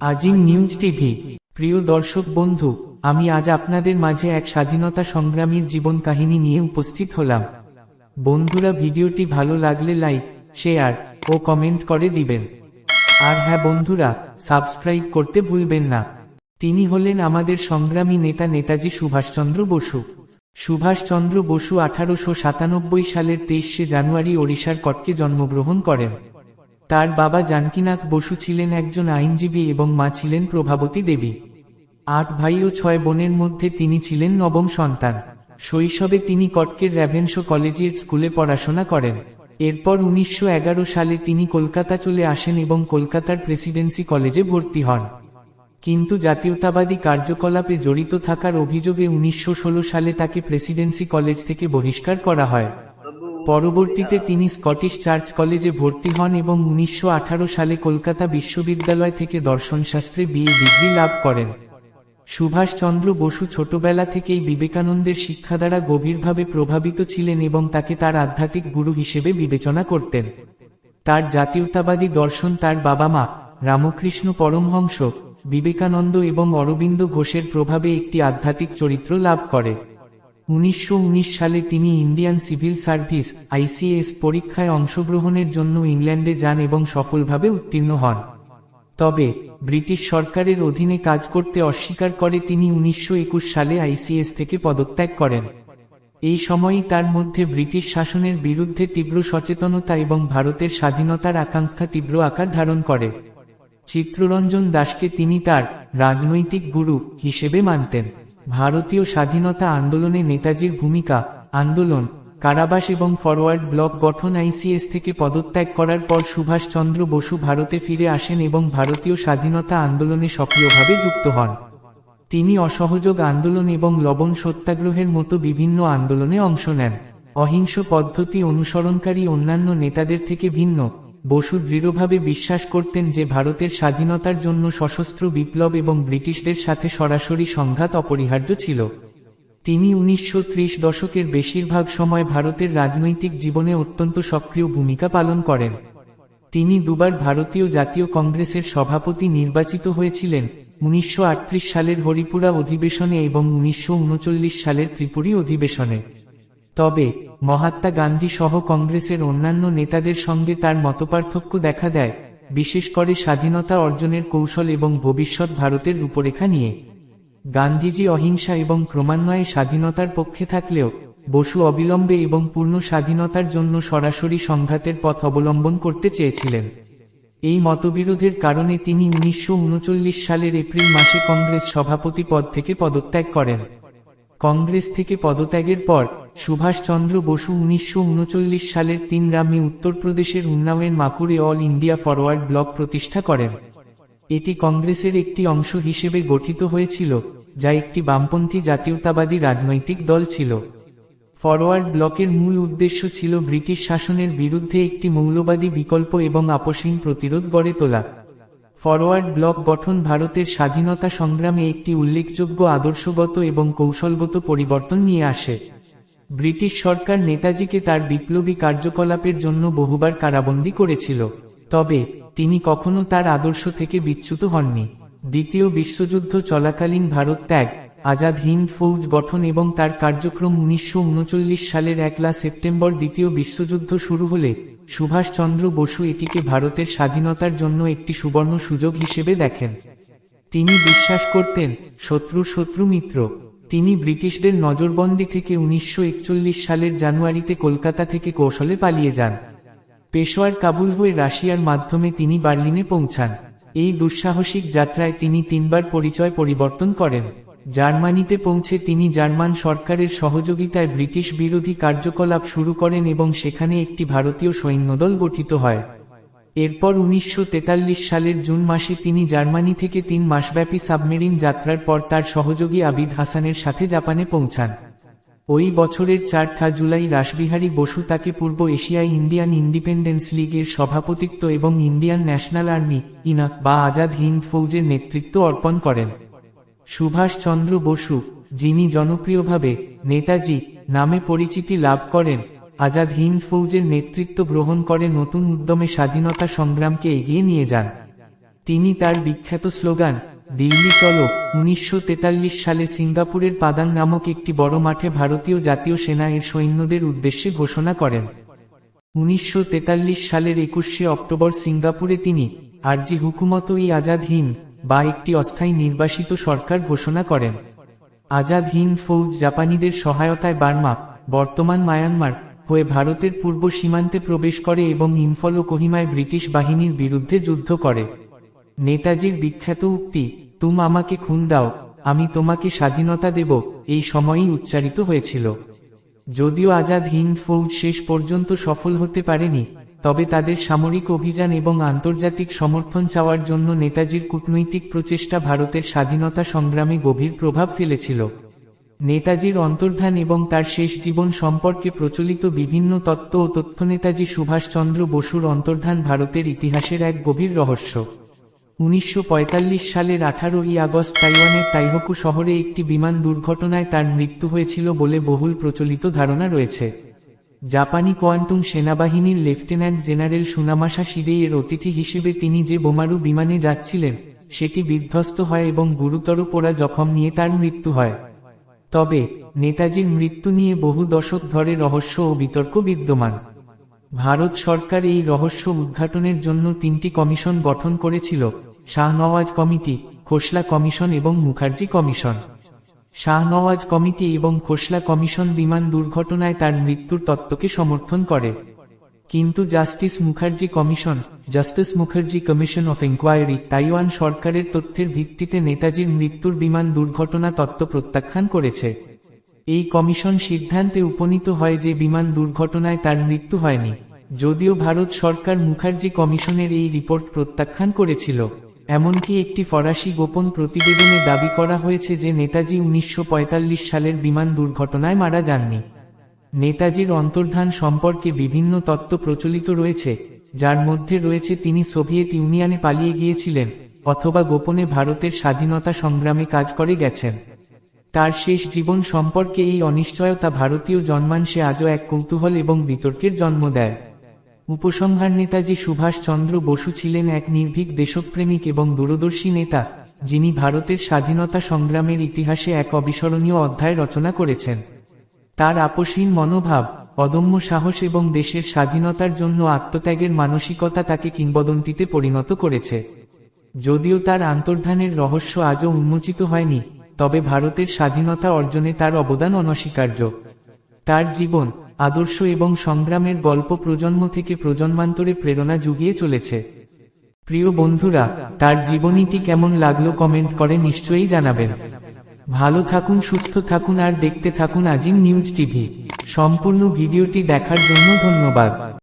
আজিং news TV. প্রিয় দর্শক বন্ধু, আমি আজ আপনাদের মাঝে এক স্বাধীনতা সংগ্রামীর জীবন কাহিনী নিয়ে উপস্থিত হলাম। বন্ধুরা, ভিডিওটি ভালো লাগলে লাইক, শেয়ার ও কমেন্ট করে দিবেন। আর হ্যাঁ বন্ধুরা, সাবস্ক্রাইব করতে ভুলবেন না। তিনি হলেন আমাদের সংগ্রামী নেতা নেতাজি সুভাষচন্দ্র বসু। সুভাষচন্দ্র বসু আঠারোশো সাতানব্বই সালের তেইশে জানুয়ারি ওড়িশার কটকে জন্মগ্রহণ করেন। তার বাবা জানকিনাথ বসু ছিলেন একজন আইনজীবী এবং মা ছিলেন প্রভাবতী দেবী। আট ভাই ও ছয় বোনের মধ্যে তিনি ছিলেন নবম সন্তান। শৈশবে তিনি কটকের র্যাভেনশো কলেজিয়েট স্কুলে পড়াশোনা করেন। এরপর উনিশশো এগারো সালে তিনি কলকাতা চলে আসেন এবং কলকাতার প্রেসিডেন্সি কলেজে ভর্তি হন। কিন্তু জাতীয়তাবাদী কার্যকলাপে জড়িত থাকার অভিযোগে উনিশশো ষোলো সালে তাকে প্রেসিডেন্সি কলেজ থেকে বহিষ্কার করা হয়। পরবর্তীতে তিনি স্কটিশ চার্চ কলেজে ভর্তি হন এবং উনিশশো আঠারো সালে কলকাতা বিশ্ববিদ্যালয় থেকে দর্শনশাস্ত্রে বিএ ডিগ্রি লাভ করেন। সুভাষচন্দ্র বসু ছোটবেলা থেকেই বিবেকানন্দের শিক্ষা দ্বারা গভীরভাবে প্রভাবিত ছিলেন এবং তাকে তার আধ্যাত্মিক গুরু হিসেবে বিবেচনা করতেন। তার জাতীয়তাবাদী দর্শন তার বাবা মা, রামকৃষ্ণ পরমহংস, বিবেকানন্দ এবং অরবিন্দ ঘোষের প্রভাবে একটি আধ্যাত্মিক চরিত্র লাভ করে। উনিশশো উনিশ সালে তিনি ইন্ডিয়ান সিভিল সার্ভিস, আইসিএস পরীক্ষায় অংশগ্রহণের জন্য ইংল্যান্ডে যান এবং সফলভাবে উত্তীর্ণ হন। তবে, ব্রিটিশ সরকারের অধীনে কাজ করতে অস্বীকার করে তিনি উনিশশো একুশ সালে আইসিএস থেকে পদত্যাগ করেন। এই সময়ই তার মধ্যে ব্রিটিশ শাসনের বিরুদ্ধে তীব্র সচেতনতা এবং ভারতের স্বাধীনতার আকাঙ্ক্ষা তীব্র আকার ধারণ করে। চিত্ররঞ্জন দাসকে তিনি তার রাজনৈতিক গুরু হিসেবে মানতেন। ভারতীয় স্বাধীনতা আন্দোলনে নেতাজির ভূমিকা, আন্দোলন, কারাবাস এবং ফরওয়ার্ড ব্লক গঠন আইসিএস থেকে পদত্যাগ করার পর সুভাষচন্দ্র বসু ভারতে ফিরে আসেন এবং ভারতীয় স্বাধীনতা আন্দোলনে সক্রিয়ভাবে যুক্ত হন। তিনি অসহযোগ আন্দোলন এবং লবণ সত্যাগ্রহের মতো বিভিন্ন আন্দোলনে অংশ নেন। অহিংস পদ্ধতি অনুসরণকারী অন্যান্য নেতাদের থেকে ভিন্ন। বসু দৃঢ়ভাবে বিশ্বাস করতেন যে ভারতের স্বাধীনতার জন্য সশস্ত্র বিপ্লব এবং ব্রিটিশদের সাথে সরাসরি সংঘাত অপরিহার্য ছিল। তিনি উনিশশো ত্রিশ দশকের বেশিরভাগ সময় ভারতের রাজনৈতিক জীবনে অত্যন্ত সক্রিয় ভূমিকা পালন করেন। তিনি দুবার ভারতীয় জাতীয় কংগ্রেসের সভাপতি নির্বাচিত হয়েছিলেন, উনিশশো আটত্রিশ সালের হরিপুরা অধিবেশনে এবং উনিশশো উনচল্লিশ সালের ত্রিপুরী অধিবেশনে। তবে, মহাত্মা গান্ধী সহ কংগ্রেসের অন্যান্য নেতাদের সঙ্গে তার মতপার্থক্য দেখা দেয়, বিশেষ করে স্বাধীনতা অর্জনের কৌশল এবং ভবিষ্যৎ ভারতের রূপরেখা নিয়ে। গান্ধীজি অহিংসা এবং ক্রমান্বয়ে স্বাধীনতার পক্ষে থাকলেও, বসু অবিলম্বে এবং পূর্ণ স্বাধীনতার জন্য সরাসরি সংঘাতের পথ অবলম্বন করতে চেয়েছিলেন। এই মতবিরোধের কারণে তিনি উনিশশো উনচল্লিশ সালের এপ্রিল মাসে কংগ্রেস সভাপতি পদ থেকে পদত্যাগ করেন। কংগ্রেস থেকে পদত্যাগের পর, সুভাষচন্দ্র বসু উনিশশো উনচল্লিশ সালের তিন রামে উত্তরপ্রদেশের উন্নাওয়ের মাকুরে অল ইন্ডিয়া ফরওয়ার্ড ব্লক প্রতিষ্ঠা করেন। এটি কংগ্রেসের একটি অংশ হিসেবে গঠিত হয়েছিল, যা একটি বামপন্থী জাতীয়তাবাদী রাজনৈতিক দল ছিল। ফরওয়ার্ড ব্লকের মূল উদ্দেশ্য ছিল ব্রিটিশ শাসনের বিরুদ্ধে একটি মৌলবাদী বিকল্প এবং আপসহীন প্রতিরোধ গড়ে তোলা। ফরওয়ার্ড ব্লক গঠন ভারতের স্বাধীনতা সংগ্রামে একটি উল্লেখযোগ্য আদর্শগত এবং কৌশলগত পরিবর্তন নিয়ে আসে। ব্রিটিশ সরকার নেতাজিকে তার বিপ্লবী কার্যকলাপের জন্য বহুবার কারাবন্দী করেছিল, তবে তিনি কখনো তার আদর্শ থেকে বিচ্যুত হননি। দ্বিতীয় বিশ্বযুদ্ধ চলাকালীন ভারত ত্যাগ আজাদ হিন্দ ফৌজ গঠন এবং তার কার্যক্রম উনিশশো উনচল্লিশ সালের একলা সেপ্টেম্বর দ্বিতীয় বিশ্বযুদ্ধ শুরু হলে, সুভাষচন্দ্র বসু এটিকে ভারতের স্বাধীনতার জন্য একটি সুবর্ণ সুযোগ হিসেবে দেখেন। তিনি বিশ্বাস করতেন শত্রু শত্রু মিত্র। তিনি ব্রিটিশদের নজরবন্দি থেকে উনিশশো একচল্লিশ সালের জানুয়ারিতে কলকাতা থেকে কৌশলে পালিয়ে যান। পেশোয়ার কাবুল হয়ে রাশিয়ার মাধ্যমে তিনি বার্লিনে পৌঁছান। এই দুঃসাহসিক যাত্রায় তিনি তিনবার পরিচয় পরিবর্তন করেন। জার্মানিতে পৌঁছে তিনি জার্মান সরকারের সহযোগিতায় ব্রিটিশ বিরোধী কার্যকলাপ শুরু করেন এবং সেখানে একটি ভারতীয় সৈন্যদল গঠিত হয়। এরপর উনিশশো তেতাল্লিশ সালের জুন মাসে তিনি জার্মানি থেকে তিন মাসব্যাপী সাবমেরিন যাত্রার পর তার সহযোগী আবিদ হাসানের সাথে জাপানে পৌঁছান। ওই বছরের চার চারঠা জুলাই রাসবিহারী বসু তাকে পূর্ব এশিয়ায় ইন্ডিয়ান ইন্ডিপেন্ডেন্স লীগের সভাপতিত্ব এবং ইন্ডিয়ান ন্যাশনাল আর্মি, ইনাক বা আজাদ হিন্দ ফৌজের নেতৃত্ব অর্পণ করেন। সুভাষচন্দ্র বসু, যিনি জনপ্রিয়ভাবে নেতাজি নামে পরিচিতি লাভ করেন, আজাদ হিন্দ ফৌজের নেতৃত্ব গ্রহণ করে নতুন উদ্যমে স্বাধীনতা সংগ্রামকে এগিয়ে নিয়ে যান। তিনি তার বিখ্যাত স্লোগান, দিল্লি চলো উনিশশো তেতাল্লিশ সালে সিঙ্গাপুরের পাদাং নামক একটি বড় মাঠে ভারতীয় জাতীয় সেনা এর সৈন্যদের উদ্দেশ্যে ঘোষণা করেন। উনিশশো তেতাল্লিশ সালের একুশে অক্টোবর সিঙ্গাপুরে তিনি আরজি হুকুমত ই আজাদ হিন্দ বা একটি অস্থায়ী নির্বাসিত সরকার ঘোষণা করেন। আজাদ হিন্দ ফৌজ জাপানিদের সহায়তায় বার্মা, বর্তমান মায়ানমার, হয়ে ভারতের পূর্ব সীমান্তে প্রবেশ করে এবং ইম্ফল ও কোহিমায় ব্রিটিশ বাহিনীর বিরুদ্ধে যুদ্ধ করে। নেতাজির বিখ্যাত উক্তি, তুম আমাকে খুন দাও, আমি তোমাকে স্বাধীনতা দেব এই সময়ই উচ্চারিত হয়েছিল। যদিও আজাদ হিন্দ ফৌজ শেষ পর্যন্ত সফল হতে পারেনি তবে তাদের সামরিক অভিযান এবং আন্তর্জাতিক সমর্থন চাওয়ার জন্য নেতাজির কূটনৈতিক প্রচেষ্টা ভারতের স্বাধীনতা সংগ্রামে গভীর প্রভাব ফেলেছিল। নেতাজির অন্তর্ধান এবং তার শেষ জীবন সম্পর্কে প্রচলিত বিভিন্ন তত্ত্ব ও তথ্য নেতাজি সুভাষচন্দ্র বসুর অন্তর্ধান ভারতের ইতিহাসের এক গভীর রহস্য। উনিশশো পঁয়তাল্লিশ সালের আঠারোই আগস্ট তাইওয়ানের তাইহকু শহরে একটি বিমান দুর্ঘটনায় তার মৃত্যু হয়েছিল বলে বহুল প্রচলিত ধারণা রয়েছে। জাপানি কোয়ান্টুং সেনাবাহিনীর লেফটেন্যান্ট জেনারেল সুনামাসা শিরে এর অতিথি হিসেবে তিনি যে বোমারু বিমানে যাচ্ছিলেন, সেটি বিধ্বস্ত হয় এবং গুরুতর পোড়া জখম নিয়ে তার মৃত্যু হয়। তবে, নেতাজির মৃত্যু নিয়ে বহু দশক ধরে রহস্য ও বিতর্ক বিদ্যমান। ভারত সরকার এই রহস্য উদ্ঘাটনের জন্য তিনটি কমিশন গঠন করেছিল শাহনওয়াজ কমিটি, খোসলা কমিশন এবং মুখার্জি কমিশন। শাহনওয়াজ কমিটি এবং খোসলা কমিশন বিমান দুর্ঘটনায় তার মৃত্যুর তত্ত্বকে সমর্থন করে। কিন্তু justice Mukherjee commission, justice Mukherjee commission of inquiry Taiwan সরকারের তথ্যের ভিত্তিতে নেতাজির মৃত্যুর বিমান দুর্ঘটনা তত্ত্ব প্রত্যাখ্যান করেছে। এই কমিশন সিদ্ধান্তে উপনীত হয় যে বিমান দুর্ঘটনায় তার মৃত্যু হয়নি, যদিও ভারত সরকার মুখার্জি কমিশনের এই রিপোর্ট প্রত্যাখ্যান করেছিল। এমনকি একটি ফরাসি গোপন প্রতিবেদনে দাবি করা হয়েছে যে নেতাজি উনিশশো পঁয়তাল্লিশ সালের বিমান দুর্ঘটনায় মারা যাননি। নেতাজির অন্তর্ধান সম্পর্কে বিভিন্ন তত্ত্ব প্রচলিত রয়েছে, যার মধ্যে রয়েছে তিনি সোভিয়েত ইউনিয়নে পালিয়ে গিয়েছিলেন, অথবা গোপনে ভারতের স্বাধীনতা সংগ্রামে কাজ করে গেছেন। তার শেষ জীবন সম্পর্কে এই অনিশ্চয়তা ভারতীয় জন্মাংশে আজও এক কৌতূহল এবং বিতর্কের জন্ম দেয়। উপসংহার নেতাজি সুভাষচন্দ্র বসু ছিলেন এক নির্ভীক দেশপ্রেমিক এবং দূরদর্শী নেতা, যিনি ভারতের স্বাধীনতা সংগ্রামের ইতিহাসে এক অবিস্মরণীয় অধ্যায় রচনা করেছেন। তার আপসহীন মনোভাব, অদম্য সাহস এবং দেশের স্বাধীনতার জন্য আত্মত্যাগের মানসিকতা তাকে কিংবদন্তিতে পরিণত করেছে। যদিও তার আন্তর্ধানের রহস্য আজও উন্মোচিত হয়নি, তবে ভারতের স্বাধীনতা অর্জনে তার অবদান অনস্বীকার্য। তার জীবন, আদর্শ এবং সংগ্রামের গল্প প্রজন্ম থেকে প্রজন্মান্তরে প্রেরণা জুগিয়ে চলেছে। প্রিয় বন্ধুরা, তার জীবনীটি কেমন লাগল কমেন্ট করে নিশ্চয়ই জানাবেন। ভালো থাকুন, সুস্থ থাকুন আর দেখতে থাকুন আজিম নিউজ টিভি। সম্পূর্ণ ভিডিওটি দেখার জন্য ধন্যবাদ।